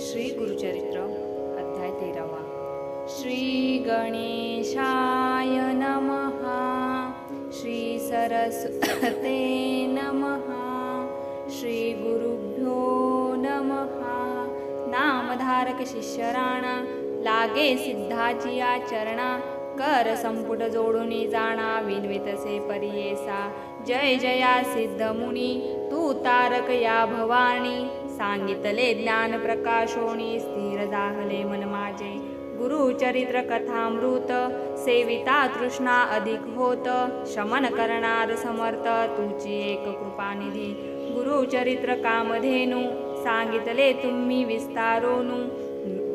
श्री गुरुचरित्र अध्याय तेरावा. श्री गणेशाय नमहा. श्री सरस्वते नमः श्री गुरुभ्यो नमः नामधारक शिष्यराणा लागे सिद्धाची आचरणा कर संपुट जोडून जाणा विनवितसे परियेसा. जय जया सिद्ध मुनी तू तारक या भवानी. सांगितले ज्ञान प्रकाशोणी स्थिर जाहले मन माझे गुरुचरित्र कथामृत सेविता तृष्णा अधिक होत शमन करणार समर्थ तुझी एक कृपानिधी। गुरुचरित्र कामधेनु सांगितले तुम्ही विस्तारोनू।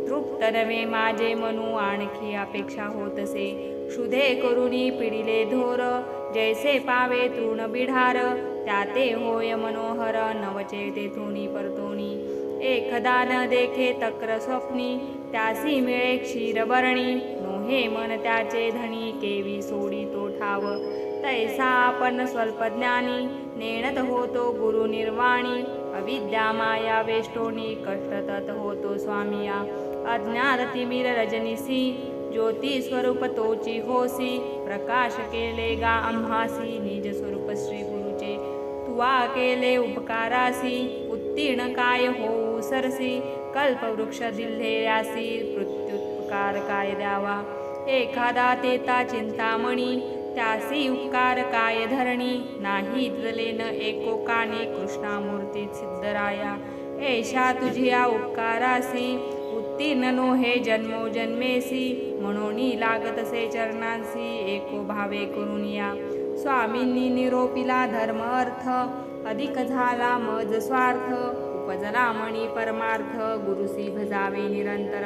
तृप्त नवे माझे मनू आणखी अपेक्षा होतसे। क्षुधे करुणी पिडिले धोर जैसे पावे तृण बिढार। त्याते होय मनोहर नवचे तेथुनी परतोनी एकदा न देखे तक्र स्वप्नी त्यासी मिळे क्षीरबरणी नोहे मन त्याचे धनी केवी सोडी तो ठाव. तैसा आपण स्वल्पज्ञानी नेणत होतो गुरु निर्वाणी. अविद्या माया वेष्टोनी कष्टतत होतो स्वामिया. अज्ञात तिमिर रजनीसी ज्योती स्वरूप तोची होसी. प्रकाश केले गा आम्हासी निज स्वरूप तुवा केले उपकारासी उत्तीर्ण काय होऊ सरसी कल्पवृक्ष दिल्हेऱ्यासी प्रत्युपकार काय द्यावा? एखादा तेता चिंतामणी त्यासी उपकार काय धरणी? नाही न एकोकाने कृष्णामूर्ती सिद्धराया. ऐशा तुझिया उपकारासी उत्तीर्ण नो हे जन्मो जन्मेसी म्हणून लागतसे चरणांसी एको भावे करून या. स्वामींनी निरोपिला धर्म अर्थ अधिक झाला मज स्वार्थ उपजला मणी परमार्थ गुरुसी भजावे निरंतर.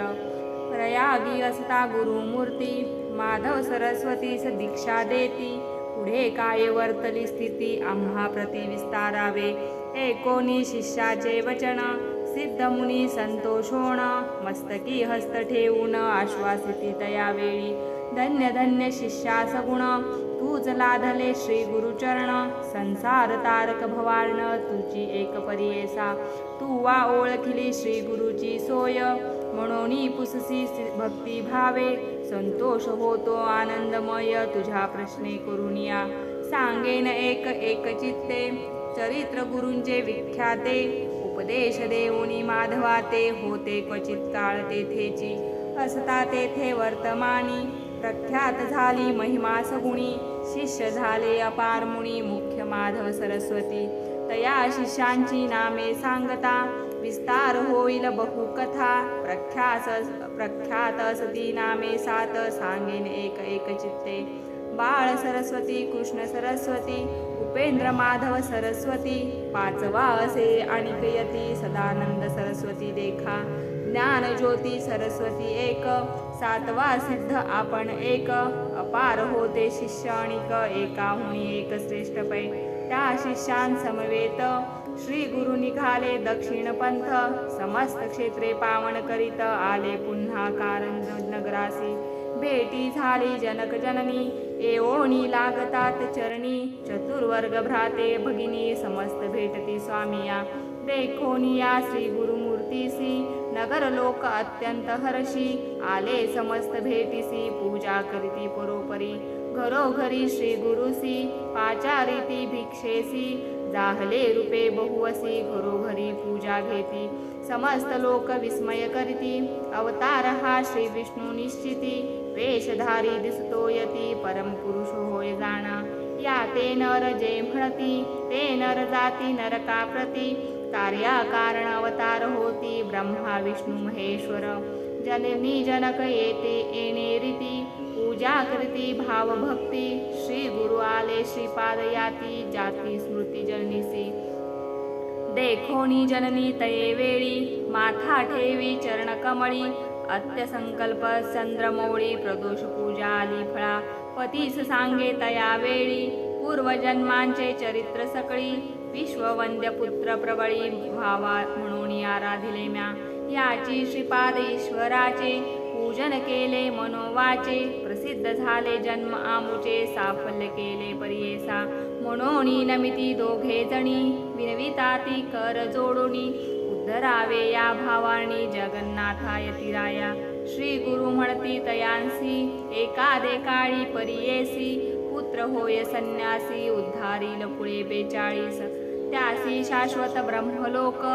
प्रयागी असता गुरुमूर्ती माधव सरस्वतीस दीक्षा देती. पुढे काय वर्तली स्थिती आम्हा प्रति विस्तारावे. एकोणी शिष्याचे वचन सिद्ध मुनी संतोषोण. मस्तकी हस्त ठेवून आश्वासिती तयावेळी धन्य धन्य शिष्या सगुण तूच लाधले श्री गुरुचरण। संसार तारक भवार्ण तुझी एक परियेसा। तू वा ओळखिली श्री गुरुची सोय। म्हणून पुससी भक्ती भावे। संतोष होतो आनंदमय तुझ्या प्रश्ने करून या। सांगेन एक एक चित्ते। चरित्र गुरुंचे विख्याते। उपदेश देऊनी माधवाते। होते क्वचित काळ तेथेची। असता तेथे वर्तमानी। प्रख्यात झाली महिमा सगुणी शिष्य झाले अपार मुनी मुख्य माधव सरस्वती. तया शिष्यांची नामे सांगता विस्तार होईल बहुकथा. प्रख्यास प्रख्यात असती नामे सात सांगेन एक एक चित्ते. बाळ सरस्वती कृष्ण सरस्वती उपेंद्र माधव सरस्वती पाचवा असे आणिकयती सदानंद सरस्वती देखा ज्ञान ज्योती सरस्वती एक सातवा सिद्ध आपण एक अपार होते शिष्य अणिक एकाहुनी एक श्रेष्ठ पै. त्या शिष्यांसमवेत श्री गुरु निघाले दक्षिण पंथ समस्त क्षेत्रे पावन करीत आले पुन्हा कारंज नगरासी. भेटी झाली जनक जननी एओणी लागतात चरणी चतुर्वर्ग भ्राते भगिनी समस्त भेटती स्वामिया. देखोनिया श्री गुरुमूर्तीसी नगर लोक अत्यंत हर्षी आले समस्त भेटीसी पूजा करीती परोपरी. घरोघरी श्री गुरुसी पाचारिती भिक्षेसी जाहले रूपे बहुवसी घरोघरी पूजा घेती. समस्त लोक विस्मय करीती। अवतार हा श्री विष्णू निश्चिती। वेशधारी दिसतो यती परम पुरुष होय जाणा। या ते नर जे म्हणती ते नर जाती नरका प्रती। कार्या कारण अवतार होती ब्रह्मा विष्णू महेश्वर। जननी जनक येते येणे रीती। पूजा कृती भाव भक्ती श्री गुरु आले श्रीपाद याती जाती स्मृती जननीसी देखोनी जननी तये वेळी माथा ठेवी चरण कमळी अत्यसंकल्प चंद्रमौळी प्रदोष पूजा आली फळा पतीस सांगे तया वेळी पूर्वजन्मांचे चरित्र सकळी विश्ववंद्य पुत्र प्रबळी भावा म्हणून आराधिले म्या. याची श्रीपाद ईश्वराचे पूजन केले मनोवाचे प्रसिद्ध झाले जन्म आमुचे साफल्य केले परियेसा. कोणोणी नमिती दोघे जणी विनविताती कर जोडोनी उद्धरावे या भावानी जगन्नाथाय तिराया। श्री गुरु म्हणती तयांसी एकादे काळी परियेसी। पुत्र होय संन्यासी उद्धारील पुळे बेचाळीस। त्यासी शाश्वत ब्रह्मलोक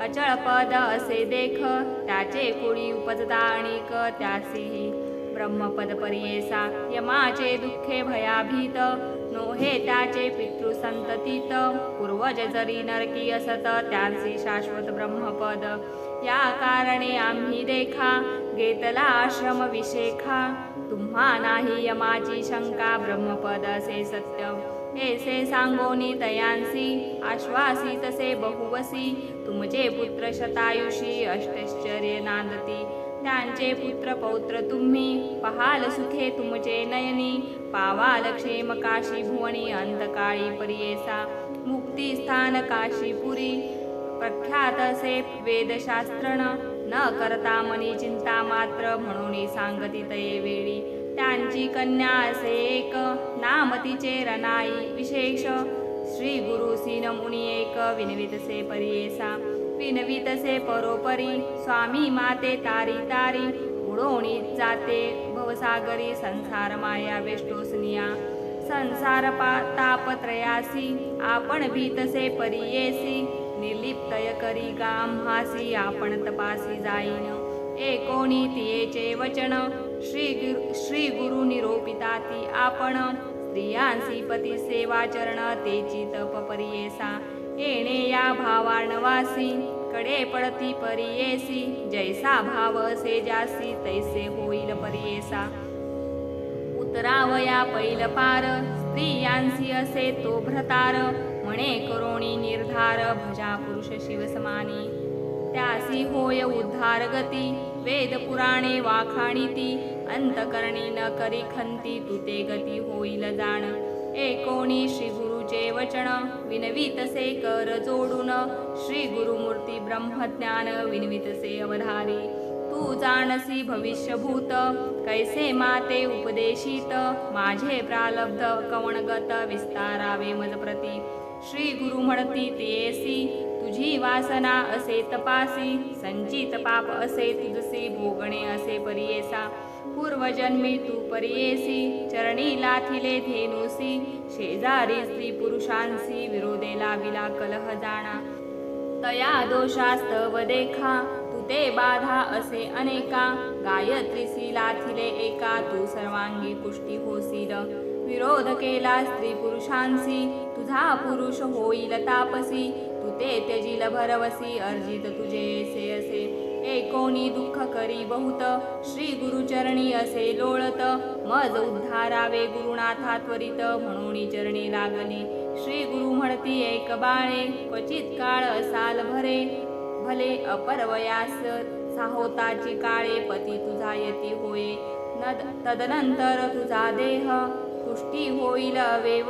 अचळ पद असे देख। त्याचे कुळी उपजता अणिक त्यासीही ब्रह्मपद परियेसा। यमाचे दुःखे भयाभीत। नोहे त्याचे पितृसंततीत पूर्वज जरी नरकी असत त्यांचे शाश्वत ब्रह्मपद. या कारणे आम्ही देखा घेतला आश्रम विशेखा. तुम्हा नाही यमाची शंका ब्रह्मपद असे सत्य. एसे सांगोनी तयांसी आश्वासी तसे बहुवसी. तुमचे पुत्र शतायुषी अष्टश्चर्य नांदती. त्यांचे पुत्र पौत्र तुम्ही पहाल सुखे तुमचे नयनी. पावाल क्षेम काशी भुवनी अंतकाळी परियेसा. मुक्ती स्थान काशीपुरी प्रख्यात असे वेदशास्त्रण न करता मनी चिंता मात्र म्हणून सांगती तये वेळी. त्यांची कन्या असे एक नाम तिचे रनाई विशेष. श्री गुरु सीन मुनी एक विनवितसे परियेसा. विनवितसे परोपरी स्वामी माते तारी तारी उडोणी जाते भवसागरी संसार माया वेष्टोसनिया। संसार पा तापत्रयासी आपण भीतसे परियेसी निर्लिप्तय करी गाम्हासी आपण तपासी जाईन। एकोणी तियेचे वचन श्री गुरु श्री गुरु निरोपिता ती आपण स्त्रियांसी पती सेवाचरण तेची तप परियेसा। येणे या भावाणवासी. कडे पडती परियेसी. जैसा भाव असे जासी तैसे होईल परियेसा. उतरावया पैल पार. स्त्रियांसी असे तो भ्रतार. म्हणे करोणी निर्धार भजा पुरुष शिवसमानी. त्यासी होय उद्धार गती. वेद पुराणे वाखाणीती. अंतकरणी न करी खंती तुते गती होईल जाण. एकोणी शिव गुरुचे वचन विनवितसे कर जोडून श्री गुरुमूर्ती ब्रह्मज्ञान विनवितसे अवधारी। तू जाणसी भविष्यभूत कैसे माते उपदेशित? माझे प्रालब्ध कवणगत विस्तारावे मजप्रती श्री गुरु म्हणती तेसी तुझी वासना असे तपासी संचित पाप असे तुझसी भोगणे असे परियेसा। पूर्वजन्मी तू परियेसी चरणी लाथिले धेनुसी शेजारी स्त्री पुरुषांसी विरोधेला लाविला कलह जाणा। तया दोषास्तव देखा ते बाधा असे अनेका। गायत्रीसी लाथिले एका तू सर्वांगी पुष्टी होसील। विरोध केला स्त्री पुरुषांसी तुझा पुरुष होईल तापसी। तू ते त्यजील भरवसी अर्जित तुझे एकोणी दुःख करी बहुत? श्री गुरुचरणी असे लोळत. मज उद्धारावे गुरुनाथा त्वरित. म्हणून चरणी लागली. श्री गुरु म्हणती एक बाळे क्वचित काळ असाल भरे. भले अपरवयास साहोताची काळे पती तुझा यती होय. नद तदनंतर तुझा देह पुष्टी होईल अवेव.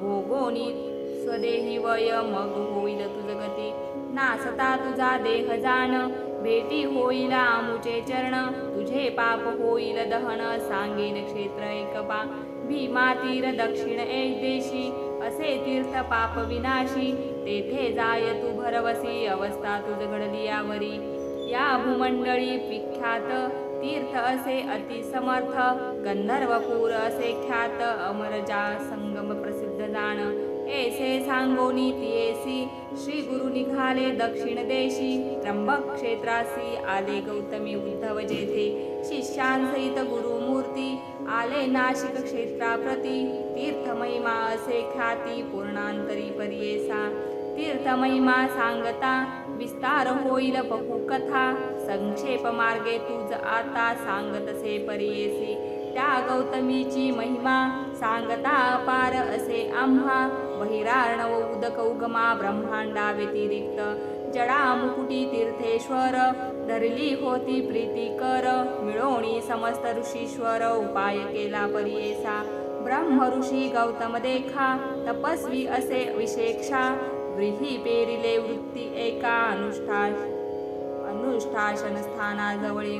भोगोनी स्वदेही वय मग होईल तुझ गती. नासता तुझा देह जाण. भेटी होईल आमुचे चरण तुझे पाप होईल दहन सांगेन क्षेत्र एकपा भीमा तीर दक्षिण एक देशी असे तीर्थ पाप विनाशी तेथे जाय तू भरवसी अवस्था तुझ घडली यावरी. या भूमंडळी विख्यात तीर्थ असे अतिसमर्थ गंधर्वपूर असे ख्यात अमरजा संगम प्रसिद्ध जाण. ऐसे सांगोनी तियेसी श्री गुरु निघाले दक्षिण देशी त्र्यंबक क्षेत्रासी आले गौतमी उद्धव जेथे शिष्यांसहित गुरुमूर्ती आले नाशिक क्षेत्राप्रती तीर्थमहिमा असे ख्याती पूर्णांतरी परियेसा तीर्थमहिमा सांगता विस्तार होईल बहुकथा संक्षेप मार्गे तुझ आता सांगतसे परियेसी त्या गौतमीची महिमा सांगता अपार असे आम्हा. बहिरार्णव उदक उगमा ब्रह्मांडा व्यतिरिक्त. जडा मुकुटी तीर्थेश्वर धरली होती प्रीती कर. मिळवणी समस्त ऋषीश्वर उपाय केला परियेसा ब्रह्म ऋषी गौतम देखा तपस्वी असे विशेक्षा. व्रीही पेरिले वृत्ती एका अनुष्ठा अनुष्ठाशनस्थानाजवळी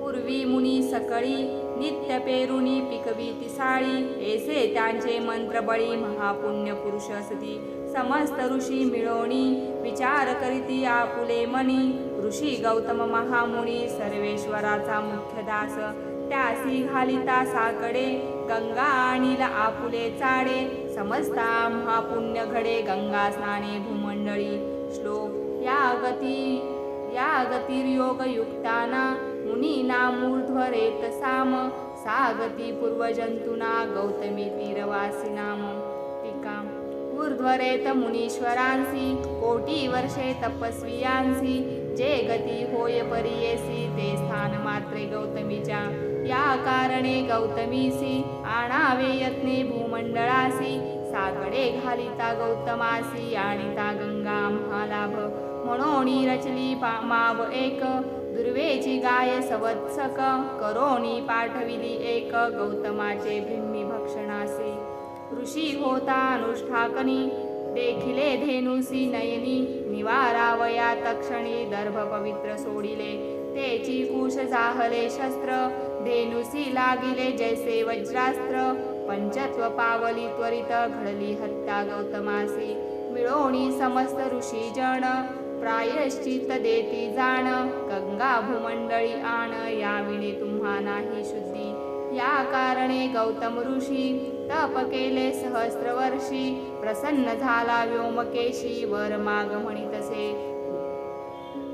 पूर्वी मुनी सकळी नित्य पेरुनी पिकवी तिसाळी ऐसे त्यांचे मंत्र बळी महापुण्य पुरुष असती. समस्त ऋषी मिळवणी. विचार करीती आपुले मनी. ऋषी गौतम महामुनी सर्वेश्वराचा मुख्य दास. त्यासी घालिता साकडे. गंगा आणील आपुले चाडे. समजता महापुण्य घडे गंगा स्नाने भूमंडळी. श्लोक या गती या गतिर्योग युक्ताना मुनीना मूर्ध्वरे साम सा गती पूर्वजंतुना गौतमी तीरवासी नाम. टीका. ऊर्ध्वरेत मुनीश्वरांसी कोटी वर्षे तपस्वियांसी जे गती होय परियेसी ते स्थान मात्रे गौतमीच्या. या कारणे गौतमीसी आणावे यत्ने भूमंडळासी साकडे घालिता गौतमासी आणिता गंगा महालाभ. म्हणोनी रचली पा- माव एक दुर्वेची गाय सवत्सक करोनी पाठविली एक गौतमाचे ब्रह्मी भक्षणासी। ऋषी होता अनुष्ठाकनी देखिले धेनुसी नयनी निवारावया तक्षणी दर्भ पवित्र सोडिले। तेची कुश जाहले शस्त्र धेनुसी लागिले जैसे वज्रास्त्र। पंचत्व पावली त्वरित घडली हत्या गौतमासी। मिळोणी समस्त ऋषी जण प्रायश्चित देती जाण। गंगा भूमंडळी आण याविणे तुम्हा नाही शुद्धी। या कारणे गौतम ऋषी तप केले सहस्र वर्षी प्रसन्न झाला व्योमकेशी वर माग म्हणितसे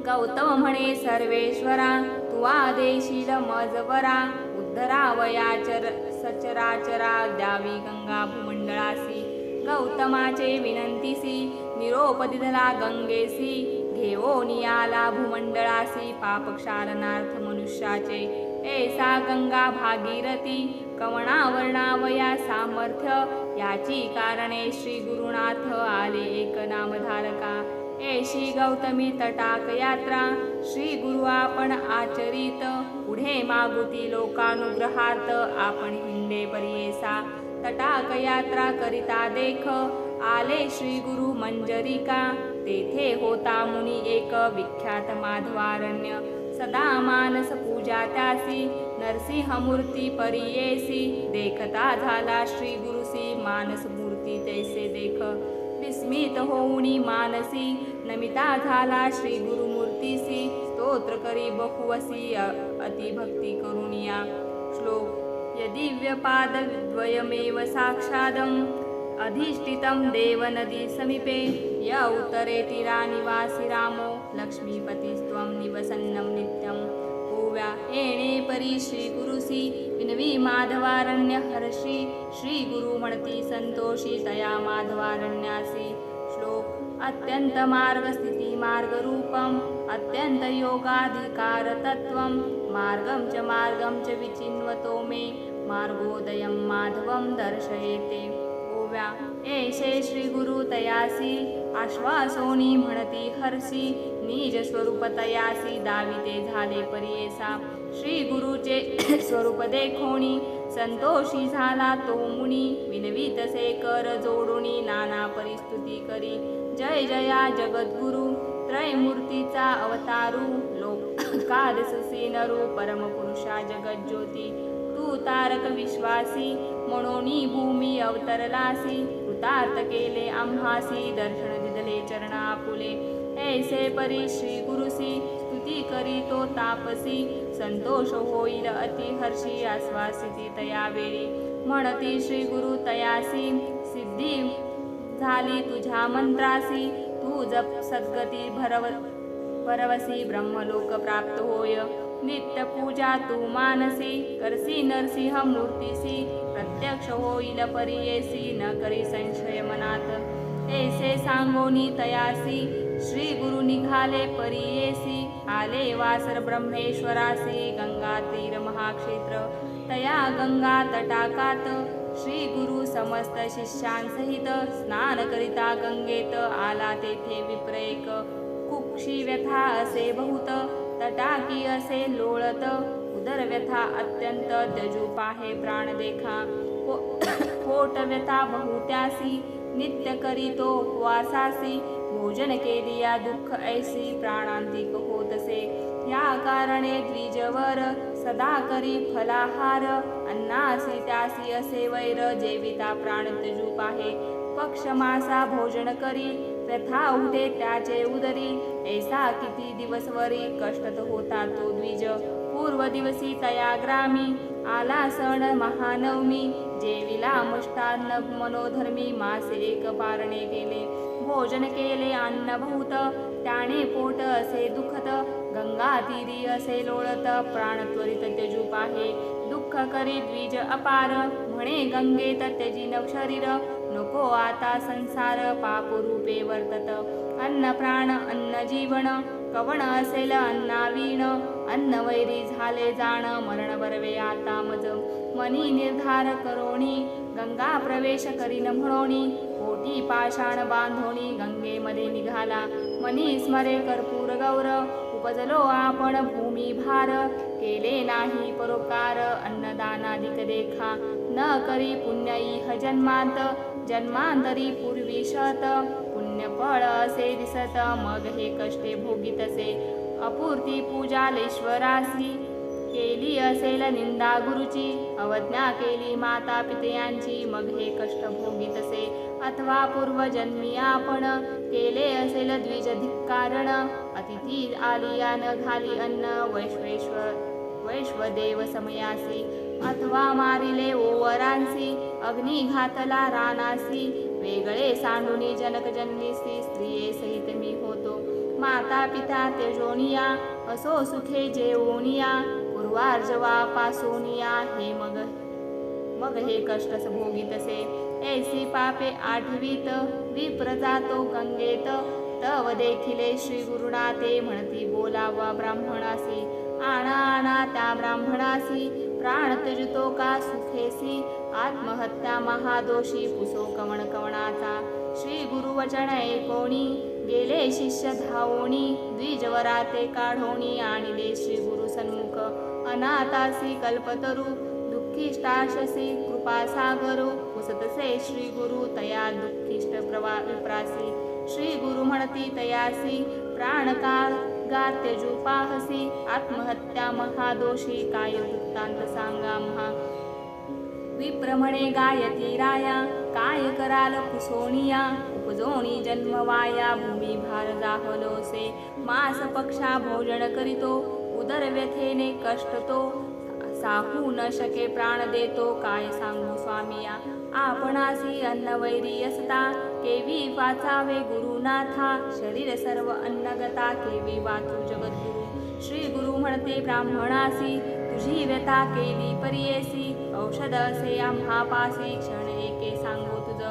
गौतम म्हणे सर्वेश्वरा तू आदेशील मजवरा उद्धरावया चर सचराचरा द्यावी गंगा भूमंडळासी गौतमाचे विनंतीसी निरोप दिधला गंगेसी। घेवो नियाला भूमंडळासी पापक्षालनार्थ मनुष्याचे. ऐसा गंगा भागीरथी कवणावर्णावया सामर्थ्य याची कारणे श्री गुरुनाथ आले एक नामधारका. एशी गौतमी तटाक यात्रा श्री गुरु आपण आचरित. पुढे मागुती लोकानुग्रहार्थ आपण हिंडे परियेसा तटाक यात्रा करिता देख आले श्री गुरु मंजरिका तेथे होता मुनी एक विख्यात माधवारण्य. सदा मानस पूजा त्यासी नरसिंह मूर्ती परियेसी. देखता झाला श्री गुरुसी मानस मूर्ती तैसे देख. विस्मित होऊनी मानसी नमिता झाला श्री गुरुमूर्तीसी स्तोत्र करी बहुवसी अतिभक्ती करुणिया. श्लोक यदि व्यपादद्वयमेव अधिष्ठितं देवनदी समीपे य उत्तरे तीरानिवासि रामो लक्ष्मीपतिस्त्वं निवसन्नं नित्यं। पूव्या एणे परी श्रीगुरुसि विनवी माधवारण्यहर्षि श्रीगुरुमणति श्री तया माधवारण्यासि। श्लोक अत्यन्तमार्गस्थितिमार्गरूपम् अत्यन्तयोगाधिकारतत्त्वं मार्गं च मार्गं च विचिन्वतो मे मार्गोदयं माधवं दर्शयेते। ओव्या एषे श्री गुरु तयासी आश्वासोनी म्हणती हरसी निज स्वरूप तयासी दाविते झाले परियेसा. श्री गुरुचे स्वरूप देखोणी संतोषी झाला तो मुनी. विनवीतसे कर जोडुनी नाना परिस्तुती करी. जय जया जगद्गुरु त्रयमूर्तीचा अवतारू. लोकादससी नरू परमपुरुषा जगज्योती. तू तारक विश्वासी म्हणून भूमी अवतरलासी कृतार्थ केले आम्हासी दर्शन दिदले चरणापुले. ऐसे परी श्री गुरुसी स्तुती करी तो तापसी. संतोष होईल अति हर्षी आश्वासिती तया वेळी. म्हणती श्री गुरु तयासी सिद्धी झाली तुझ्या मंत्रासी. तू जप सद्गती भरव परवसी ब्रह्मलोक प्राप्त होय. नित्य पूजा तू मानसी करसी नरसिंह मूर्तीसी प्रत्यक्ष होईल परियेसी न करी संशय मनात. ऐसे सांगोनी तयासी श्री गुरु निघाले परियेसी आले वासर ब्रह्मेश्वरासी गंगा तीर महाक्षेत्र. तया गंगा तटाकात श्री गुरु समस्त शिष्यांसहित स्नान करिता गंगेत आला तेथे विप्रेक कुक्षी व्यथा असे बहुत तटाकी असे लोळत उदर व्यथा अत्यंत त्यजूप आहे प्राण देखा पोट व्यथा बहुत्यासी नित्य करीतो उपवासासी भोजन केलिया दुःख ऐसी प्राणांतिक होतसे. या कारणे द्विजवर सदा करी फलाहार अन्नासी त्यासी असे वैर जेविता प्राण तजू आहे पक्ष मासा भोजन करी प्रथा उठे त्याचे उदरी. ऐसा किती दिवसवरी कष्टत होता तो द्विज. पूर्व दिवसी तया ग्रामी आला सण महानवमी. जेविला मष्टान्न मनोधर्मी मासे एक पारणे केले. भोजन केले अन्न त्याने पोट असे दुखत. गंगा तीरी असे लोळत प्राण त्वरित त्यजू पाहे. दुःख करी द्विज अपार. म्हणे गंगेत त्यजी नव शरीर. हो आता संसार पापरूपे वर्तत. अन्न प्राण अन्न जीवन. कवण असेल अन्नावीण. अन्न वैरी झाले जाण मरण बरवे आता मज. मनी निर्धार करोणी गंगा प्रवेश करीन म्हणोणी. पोटी पाषाण बांधोणी गंगेमध्ये निघाला. मनी स्मरे कर्पूर गौर. उपजलो आपण भूमी भार. केले नाही परोकार अन्नदानादिक देखा. न करी पुण्यई हजन्मात जन्मात जन्मांतरी पूर्वी शत पुण्य फळ असे दिसत मग हे कष्टे भोगीतसे अपूर्ती पूजालेश्वरासी. केली असेल निंदा गुरुची अवज्ञा केली माता पितयांची मग हे कष्ट भोगीतसे अथवा पूर्वजन्मी आपण केले असेल द्विज धिक्कारण. अतिथी आली यान घाली अन्न वैश्वेश्वर वैश्वदेव समयासी. अथवा मारिले ओवरांसी. अग्निघातला रानासी वेगळे सांडुनी जनक जन्मीसी स्त्रिये सहित मी होतो. माता पिता तेजोनिया असो सुखे जेवोनिया पूर्वार्जवा पासोनिया हे मग मग हे कष्टस भोगितसे ऐसी पापे आठवीत विप्रजातो गंगेत तव देखिले श्री गुरुणा ते म्हणती बोलावा ब्राह्मणासी आणा आणा त्या ब्राह्मणासी प्राण त्यजतो का सुखेसी आत्महत्या महादोषी पुसो कवण कवणाचा श्री गुरुवचन ऐकोणी गेले शिष्य धावोणी. द्विजवराते काढोणी आणि दे श्री गुरु सन्मुख. अनाथासी कल्पतरू. दुःखिष्टाशसी कृपासागरो. पुसतसे श्री गुरु तया दुःखिष्ट प्रवा विप्रासी श्री गुरु म्हणती तयासी. प्राणकाळ गात्यजू पाहसी. आत्महत्या महादोषी. काय वृत्तांत सांगा महा. विप्रमणे गायती राया काय कराल कुसोणिया? उपजोणी जन्मवाया भूमी भार जाहलोसे। मास पक्षा भोजन करीतो उदर व्यथेने कष्ट तो। साहू न शके प्राण देतो काय सांगू स्वामिया? आपणासी अन्न वैरी असता केवी वाचावे गुरुनाथा। शरीर सर्व अन्नगता केवी वाचू जगद्गुरु। श्री गुरु म्हणते ब्राह्मणासी तुझी व्यथा केली परियेसी। औषध असे आम्हापासी क्षण एके सांगू तुझ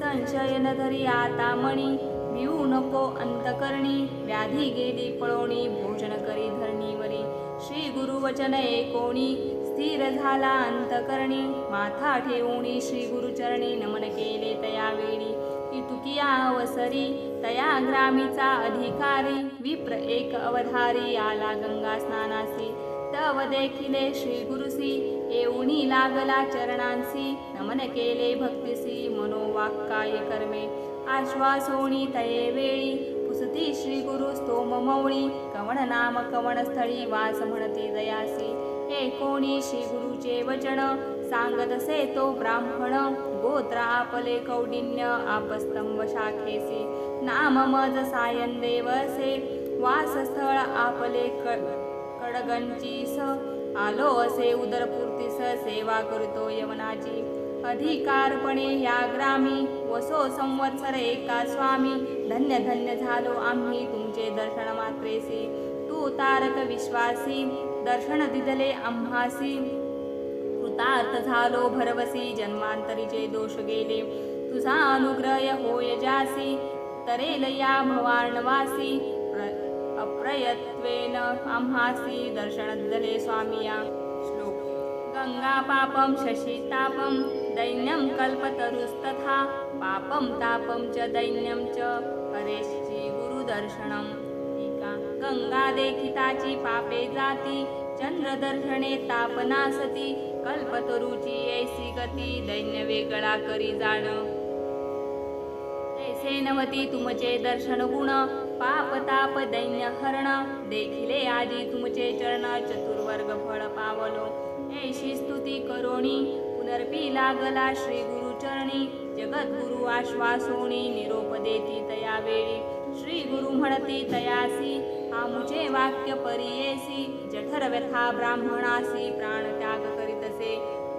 संशय न धरी आता मणी. भिऊ नको अंतकरणी व्याधी गेली पळोणी भोजन करी धरणीवरी श्री गुरु वचन एकोणी स्थिर झाला अंतकरणी. माथा ठेवणी श्री गुरुचरणी नमन केले तयावेळी इतुकिया अवसरी तया ग्रामीचा अधिकारी. विप्र एक अवधारी आला गंगा स्नानासी. तव देखिले श्री गुरुसी. येऊनी लागला चरणांसी. नमन केले भक्तिसी मनोवाक्काय कर्मे. आश्वासोणी तये वेळी. पुसती श्री गुरु स्तोम मौळी. कवण नाम कवण स्थळी वास म्हणते दयासी. हे कोणी श्री गुरुचे वचन? सांगतसे तो ब्राह्मण. गोत्र आपले कौडिन्य आपस्तंभ शाखेसी. नाम मज सायन देवसे. वासस्थळ आपले क स आलो असे उदरपूर्तीस सेवा करतो यवनाची. अधिकारपणे या ग्रामी वसो संवत्सर एका स्वामी. धन्य धन्य झालो आम्ही तुमचे दर्शन मात्रेसी. तू तारक विश्वासी दर्शन दिदले आम्हासी. कृतार्थ झालो भरवसी जन्मांतरीचे दोष गेले. तुझा अनुग्रह होय जासी तरेल या भवार्णवासी प्र- अप्रयत्वेन आम्हासी दर्शनदले स्वामिया। श्लोक। गंगा पापं शशितापं दैन्यं कल्पतरुस्तथा पापं तापं च दैन्यं च हरेश्ची गुरुदर्शनं। टीका। गंगा देखिताची पापे जाती चंद्रदर्शने तापनासती कल्पतरुची ऐसी गती दैन्य वेगळा करी जाण। तैसे नवती तुमचे दर्शन गुण पाप ताप दैन्य हरण देखिले आजी तुमचे चरण चतुर्वर्ग फळ पावलो। ऐशी स्तुती करोणी पुनर्पी लागला श्री गुरुचरणी जगद्गुरु आश्वासोणी निरोप देती तया वेळी। श्री गुरु म्हणती तयासी आमुचे वाक्य परियेसी। जठर व्यथा ब्राह्मणासी प्राण त्याग करीतसे।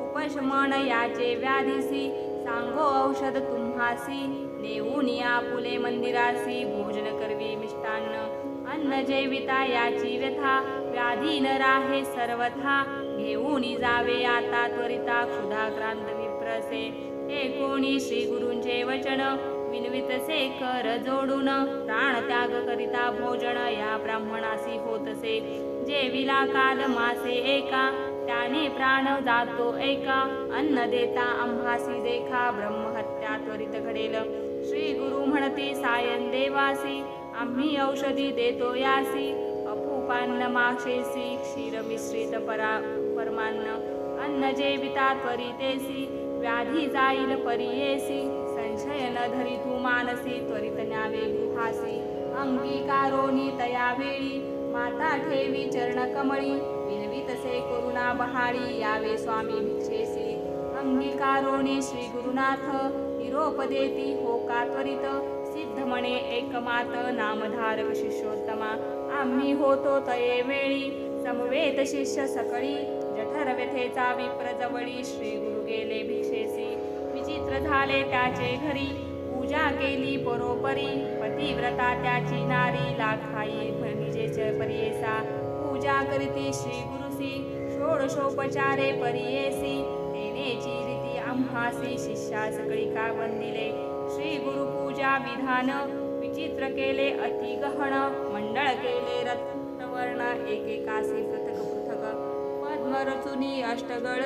उपशमन याचे व्याधीसी। सांगो औषध तुम्हासी। नेऊन या फुले मंदिरासी भोजन करवी मिष्टान्न. अन्न जेविता याची व्यथा व्याधी न राहे सर्वथा. घेऊन जावे आता त्वरिता क्षुधाक्रांत विप्रसे. हे कोणी श्री गुरूंचे वचन? विनवितसे कर जोडून. प्राण त्याग करिता भोजन या ब्राह्मणासी होतसे. जेविला काल मासे एका त्याने प्राण जातो एका. अन्न देता आम्हासी देखा ब्रह्महत्या त्वरित घडेल. श्री गुरु म्हणती सायन देवासी आम्ही औषधी देतो यासी. अपूपान्न माक्षेसी क्षीर मिश्रित परा परमान्न अन्न जेविता त्वरितेसी व्याधी जाईल परियेसी संशय न धरी तू मानसी त्वरित न्यावे गुहासी अंगीकारोनी तया वेळी माता ठेवी चरण कमळी विनवितसे करुणा बहाळी यावे स्वामी भिक्षेसी अंगीकारोणी श्री गुरुनाथ धीरोपदेती होका हो का त्वरित सिद्ध म्हणे एकमात नामधारक शिष्योत्तमा। आम्ही होतो तये वेळी। समवेत शिष्य सकळी। जठर व्यथेचा विप्र जवळी। श्री गुरु गेले भिक्षेसी। विचित्र झाले त्याचे घरी। पूजा केली परोपरी। पतिव्रता त्याची नारी। लाखाई निजेचे परियेसा। पूजा करीती श्री गुरुसी। षोडशोपचारे परियेसी। आम्हासी शिष्या सकळी का बंदिले श्री गुरु पूजा विधान विचित्र केले अति गहण मंडळ केले रत्नवर्ण एकेकासी पृथक पृथक। पद्मरचुनी अष्टगळ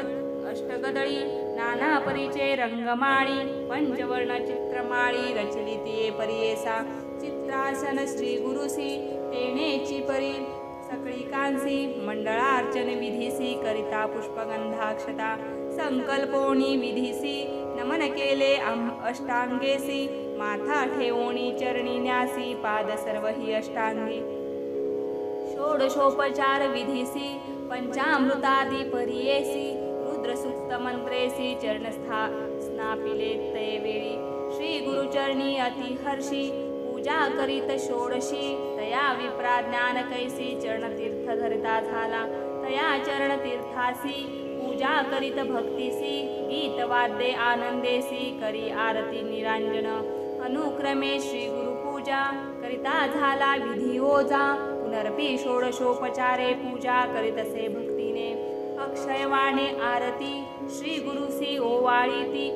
अष्टगदळी नाना परिचय रंगमाळी पंचवर्ण चित्रमाळी रचली तिये परियेसा। चित्रासन श्री गुरुसी तेनेची परी। सकळी कांसी मंडळार्चन विधीसी करिता पुष्पगंधाक्षता संकल्पोणी विधीसी नमन केले अष्टांगेसी माथा ठेवणी चरणी न्यासी पाद सर्व ही अष्टांगी षोडशोपचार विधीसी पंचामृतादी परियेसी रुद्रसुक्त मंत्रेसी चरणस्था स्नापिले ते वेळी श्री गुरुचरणी अतिहर्षी पूजा करीत षोडशी तया विप्रा ज्ञान कैसी चरणतीर्थ धरिता झाला तया चरणतीर्थासी पूजा करीत भक्तीसी गीत वाद्ये आनंदेसी करी आरती निरांजन। अनुक्रमे श्री गुरुपूजा करिता झाला विधी ओजा पुनर्पी षोडशोपचारे पूजा करीतसे भक्तीने। अक्षयवाणे आरती श्री गुरुसी ओवाळीती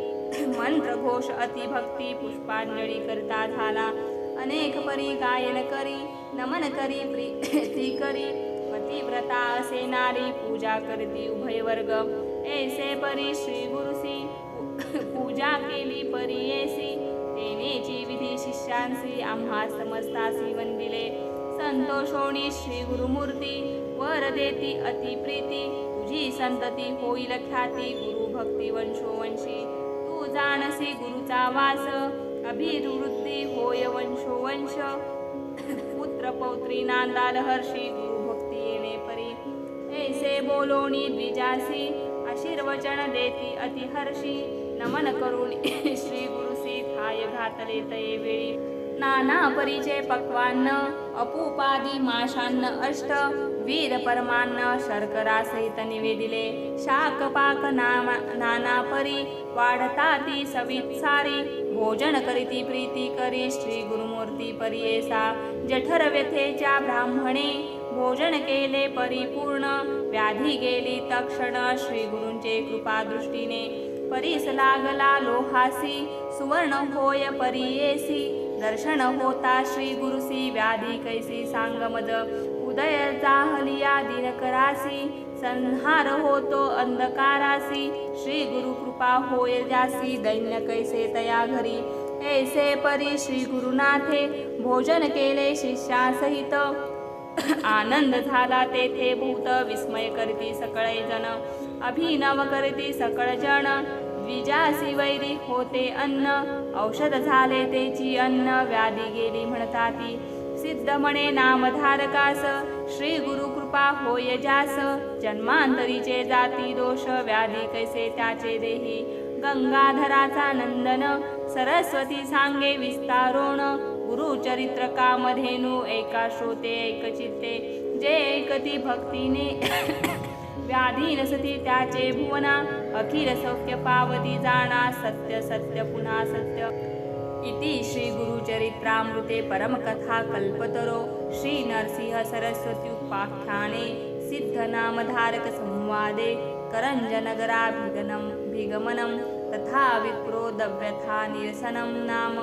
मंत्रघोष अतिभक्ती पुष्पांजळी करता झाला। अनेक परी गायन करी नमन करी प्रीती करी व्रता असे नारी पूजा करती उभय वर्ग. ऐसे परी श्री गुरुसी पूजा केली परी परियेसी तेनेची विधी शिष्यांसी आम्हा समजतासी वंदिले संतोषोणी श्री गुरुमूर्ती वर देती अति प्रीती. तुझी संतती होईल ख्याती गुरु भक्ती वंशोवंशी. तू जाणसी गुरुचा वास अभिवृद्धी होय वंशोवंश. पुत्र पौत्री नांदाल हर्षी ऐसे बोलोणी द्विजासी आशीर्वचन देती अतिहर्षी। नमन करून श्री गुरुसी थाय घातले तये वेळी। नाना परिचय पक्वान्न अपूपादी माशान्न अष्ट वीर परमान्न शर्करा सहित निवेदिले। शाक पाक नामा नाना परी वाढता ती सवित सारी भोजन करीती प्रीती करी श्री गुरुमूर्ती परियेसा। जठर व्यथेच्या ब्राह्मणे भोजन केले परिपूर्ण व्याधी गेली तक्षण श्री गुरूंचे कृपा दृष्टीने. परीस लागला लोहासी सुवर्ण होय परियेसी दर्शन होता श्री गुरुसी व्याधी कैसी सांगमद. उदय जाहलिया दिनकरासी संहार होतो अंधकारासी. श्री गुरु कृपा होय जासी दैन्य कैसे तया घरी. ऐसे परी श्री गुरुनाथे भोजन केले शिष्यासहित. आनंद झाला तेथे भूत विस्मय करती सकळे जन अभिनव करती सकळ जण. द्विजासी वैरी होते अन्न औषध झाले तेची अन्न व्याधी गेली म्हणताती. सिद्ध म्हणे नामधारकास श्री गुरु कृपा होय जास. जन्मांतरीचे जाती दोष व्याधी कैसे त्याचे देही. गंगाधराचा नंदन सरस्वती सांगे विस्तारोण गुरुचरित्र कामधेनु एका श्रोते एक चित्ते जे ऐकती भक्तीने। व्याधी नसती त्याचे भुवना अखिल सौख्य पावती जाणा सत्य सत्य पुन्हा सत्य। इति श्री गुरुचरित्रामृते परमकथा कल्पतरो श्री नरसिंह सरस्वती उपाख्याने सिद्धनामधारक संवादे करञ्जनगराभिगनं भिगमनं तथा विक्रोदव्यथा निरसनं नाम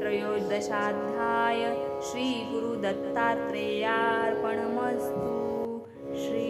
त्रयोदशाध्याय श्रीगुरुदत्तात्रेयार्पणमस्तु। श्री